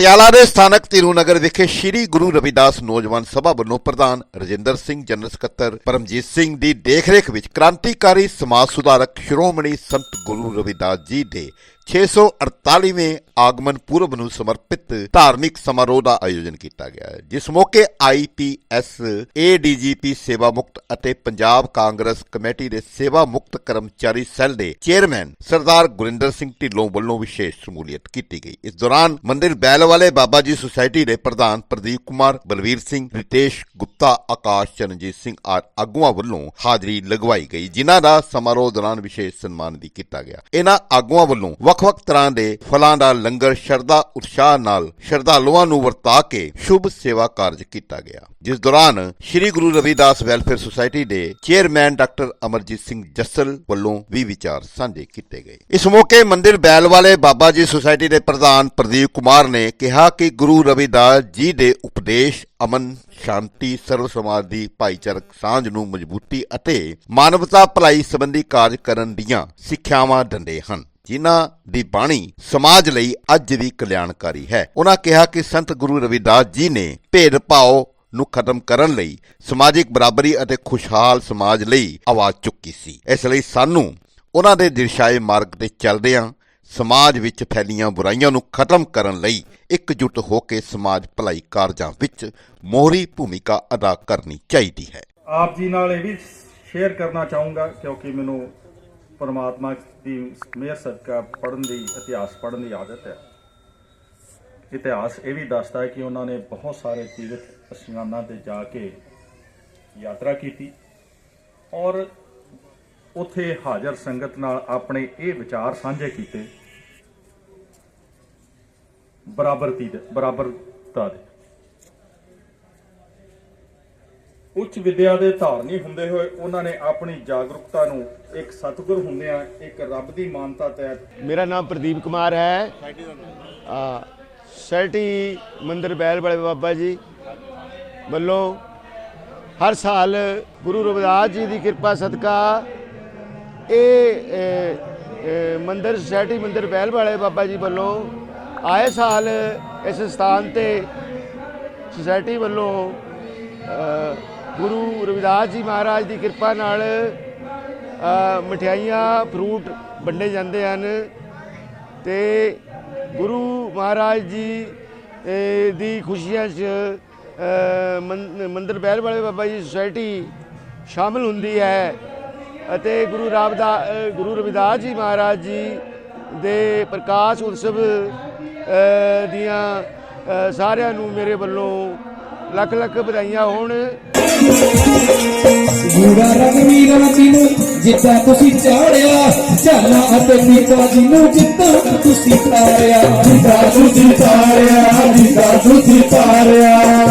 ਪਟਿਆਲਾ ਦੇ ਸਥਾਨਕ ਤਿਰੂਨਗਰ ਵਿਖੇ ਸ੍ਰੀ ਗੁਰੂ ਰਵਿਦਾਸ ਨੌਜਵਾਨ ਸਭਾ ਵੱਲੋਂ ਪ੍ਰਧਾਨ ਰਜਿੰਦਰ ਸਿੰਘ, ਜਨਰਲ ਸਕੱਤਰ ਪਰਮਜੀਤ ਸਿੰਘ ਦੀ ਦੇਖਰੇਖ ਵਿੱਚ ਕ੍ਰਾਂਤੀਕਾਰੀ ਸਮਾਜ ਸੁਧਾਰਕ ਸ਼੍ਰੋਮਣੀ ਸੰਤ ਗੁਰੂ ਰਵਿਦਾਸ ਜੀ ਦੇ 648ਵੇਂ ਆਗਮਨ ਪੁਰਬ ਨੂੰ ਸਮਰਪਿਤ ਧਾਰਮਿਕ ਸਮਾਰੋਹ ਦਾ ਆਯੋਜਨ ਕੀਤਾ ਗਿਆ ਜਿਸ ਮੌਕੇ ਆਈਪੀਐਸ ਏਡੀਜੀਪੀ ਸੇਵਾ ਮੁਕਤ ਅਤੇ ਪੰਜਾਬ ਕਾਂਗਰਸ ਕਮੇਟੀ ਦੇ ਸੇਵਾ ਮੁਕਤ ਕਰਮਚਾਰੀ ਸੈੱਲ ਦੇ ਚੇਅਰਮੈਨ ਸਰਦਾਰ ਗੁਰਿੰਦਰ ਸਿੰਘ ਢਿੱਲੋਂ ਵੱਲੋਂ ਵਿਸ਼ੇਸ਼ ਸ਼ਮੂਲੀਅਤ ਕੀਤੀ ਗਈ। ਇਸ ਦੌਰਾਨ ਮੰਦਿਰ ਬੈਲ ਵਾਲੇ ਬਾਬਾ ਜੀ ਸੁਸਾਇਟੀ ਦੇ ਪ੍ਰਧਾਨ ਪ੍ਰਦੀਪ ਕੁਮਾਰ, ਬਲਵੀਰ ਸਿੰਘ, ਰਿਤੇਸ਼ ਗੁਪਤਾ, ਆਕਾਸ਼ ਚਰਨਜੀਤ ਸਿੰਘ ਆਦਿ ਆਗੂਆਂ ਵੱਲੋਂ ਹਾਜ਼ਰੀ ਲਗਵਾਈ ਗਈ, ਜਿਨ੍ਹਾਂ ਦਾ ਸਮਾਰੋਹ ਦੌਰਾਨ ਵਿਸ਼ੇਸ਼ ਸਨਮਾਨ ਵੀ ਕੀਤਾ ਗਿਆ। ਇਹਨਾਂ ਆਗੂਆਂ ਵੱਲੋਂ ਵੱਖ-ਵੱਖ ਤਰ੍ਹਾਂ ਦੇ ਫਲਾਂ ਦਾ ਲੰਗਰ ਸ਼ਰਧਾ, ਉਤਸ਼ਾਹ ਨਾਲ ਸ਼ਰਧਾਲੂਆਂ ਨੂੰ ਵਰਤਾ ਕੇ ਸ਼ੁਭ ਸੇਵਾ ਕਾਰਜ ਕੀਤਾ ਗਿਆ। ਜਿਸ ਦੌਰਾਨ ਸ੍ਰੀ ਗੁਰੂ ਰਵਿਦਾਸ ਵੈਲਫੇਅਰ ਸੁਸਾਇਟੀ ਦੇ ਚੇਅਰਮੈਨ ਡਾਕਟਰ ਅਮਰਜੀਤ ਸਿੰਘ ਜੱਸਲ ਵੱਲੋਂ ਵੀ ਵਿਚਾਰ ਸਾਂਝੇ ਕੀਤੇ ਗਏ। ਇਸ ਮੌਕੇ ਮੰਦਿਰ ਬੈਲ ਵਾਲੇ ਬਾਬਾ ਜੀ ਸੁਸਾਇਟੀ ਦੇ ਪ੍ਰਧਾਨ ਪ੍ਰਦੀਪ ਕੁਮਾਰ ਨੇ ਕਿਹਾ ਕਿ ਗੁਰੂ ਰਵਿਦਾਸ ਜੀ ਦੇ ਉਪਦੇਸ਼ ਅਮਨ, ਸ਼ਾਂਤੀ, ਸਰਵ ਸਮਾਜ ਦੀ ਭਾਈਚਾਰਕ ਸਾਂਝ ਨੂੰ ਮਜ਼ਬੂਤੀ ਅਤੇ ਮਾਨਵਤਾ ਭਲਾਈ ਸੰਬੰਧੀ ਕਾਰਜ ਕਰਨ ਦੀਆਂ ਸਿੱਖਿਆਵਾਂ ਦਿੰਦੇ ਹਨ। ਜਿਨ੍ਹਾਂ ਦੀ ਬਾਣੀ ਸਮਾਜ ਲਈ ਅੱਜ ਵੀ ਕਲਿਆਣਕਾਰੀ ਹੈ। ਉਹਨਾਂ ਕਿਹਾ ਕਿ ਸੰਤ ਗੁਰੂ ਰਵਿਦਾਸ ਜੀ ਨੇ ਭੇਦਭਾਵ ਨੂੰ ਖਤਮ ਕਰਨ ਲਈ ਸਮਾਜਿਕ ਬਰਾਬਰੀ ਅਤੇ ਖੁਸ਼ਹਾਲ ਸਮਾਜ ਲਈ ਆਵਾਜ਼ ਚੁੱਕੀ ਸੀ। ਇਸ ਲਈ ਸਾਨੂੰ ਉਹਨਾਂ ਦੇ ਦਿਰਸ਼ਾਏ ਮਾਰਗ ਤੇ ਚੱਲਦਿਆਂ ਸਮਾਜ ਵਿੱਚ ਫੈਲੀਆਂ ਬੁਰਾਈਆਂ ਨੂੰ ਖਤਮ ਕਰਨ ਲਈ ਇਕਜੁੱਟ ਹੋ ਕੇ ਸਮਾਜ ਭਲਾਈ ਕਾਰਜਾਂ ਵਿੱਚ ਮੋਹਰੀ ਭੂਮਿਕਾ ਅਦਾ ਕਰਨੀ ਚਾਹੀਦੀ ਹੈ। ਆਪ ਜੀ ਨਾਲ ਇਹ ਵੀ ਸ਼ੇਅਰ ਕਰਨਾ ਚਾਹੂੰਗਾ ਕਿਉਂਕਿ ਮੈਨੂੰ ਪਰਮਾਤਮਾ ਦੀ ਮਿਹਰ ਸਦਕਾ ਪੜ੍ਹਨ ਦੀ, ਇਤਿਹਾਸ ਪੜ੍ਹਨ ਦੀ ਆਦਤ ਹੈ। ਇਤਿਹਾਸ ਇਹ ਵੀ ਦੱਸਦਾ ਹੈ ਕਿ ਉਹਨਾਂ ਨੇ ਬਹੁਤ ਸਾਰੇ ਤੀਰਥ ਅਸਥਾਨਾਂ ਤੇ ਜਾ ਕੇ ਯਾਤਰਾ ਕੀਤੀ ਔਰ ਉੱਥੇ ਹਾਜ਼ਰ ਸੰਗਤ ਨਾਲ ਆਪਣੇ ਇਹ ਵਿਚਾਰ ਸਾਂਝੇ ਕੀਤੇ। ਬਰਾਬਰਤੀ ਦੇ, ਬਰਾਬਰਤਾ ਦੇ। ਉੱਚ ਵਿਦਿਆ ਦੇ ਧਾਰਨੀ ਹੁੰਦੇ ਹੋਏ ਉਹਨਾਂ ਨੇ ਆਪਣੀ ਜਾਗਰੂਕਤਾ ਨੂੰ ਇੱਕ ਸਤਿਗੁਰ ਹੁੰਦਿਆਂ ਇੱਕ ਰੱਬ ਦੀ ਮਾਨਤਾ ਤਹਿਤ ਮੇਰਾ ਨਾਮ ਪ੍ਰਦੀਪ ਕੁਮਾਰ ਹੈ। ਆ ਸੈਟੀ ਮੰਦਿਰ ਬੈਲ ਵਾਲੇ ਬਾਬਾ ਜੀ ਵੱਲੋਂ ਹਰ ਸਾਲ ਗੁਰੂ ਰਵਿਦਾਸ ਜੀ ਦੀ ਕਿਰਪਾ ਸਦਕਾ ਇਹ ਮੰਦਰ ਅ, ਮੰਦਰ ਬੈਲ ਵਾਲੇ ਬਾਬਾ ਜੀ ਵੱਲੋਂ ਆਏ ਸਾਲ ਇਸ ਸਥਾਨ ਤੇ ਸੁਸਾਇਟੀ ਵੱਲੋਂ ਗੁਰੂ ਰਵਿਦਾਸ ਜੀ ਮਹਾਰਾਜ ਦੀ ਕਿਰਪਾ ਨਾਲ ਮਠਿਆਈਆਂ ਫਰੂਟ ਵੰਡੇ ਜਾਂਦੇ ਹਨ ਤੇ ਗੁਰੂ ਮਹਾਰਾਜ ਜੀ ਦੀ ਖੁਸ਼ੀਆਂ 'ਚ ਅ, ਮੰ- ਮੰਦਿਰ ਬੈਲ ਵਾਲੇ ਬਾਬਾ ਜੀ ਸੁਸਾਇਟੀ ਸ਼ਾਮਲ ਹੁੰਦੀ ਹੈ ਅਤੇ ਗੁਰੂ ਰਾਮਦਾਸ ਗੁਰੂ ਰਵਿਦਾਸ ਜੀ ਮਹਾਰਾਜ ਜੀ ਦੇ ਪ੍ਰਕਾਸ਼ ਉਤਸਵ ਦੀਆਂ ਸਾਰਿਆਂ ਨੂੰ ਮੇਰੇ ਵੱਲੋਂ ਲੱਖ ਲੱਖ ਵਧਾਈਆਂ ਹੋਣ। ਗੂੜਾ ਰਗਵੀਰਾਂ ਜੀ ਨੂੰ ਜਿੱਦਾਂ ਤੁਸੀਂ ਚਾੜਿਆ ਝਾਲਾ ਅਤੇ ਪੀਤਾ ਜੀ ਨੂੰ ਜਿੱਦਾਂ ਤੁਸੀਂ ਤਾਰਿਆ। ਜਿੱਦਾਂ ਤੁਸੀਂ ਤਾਰਿਆ ਜਿੱਦਾਂ ਤੁਸੀਂ ਤਾਰਿਆ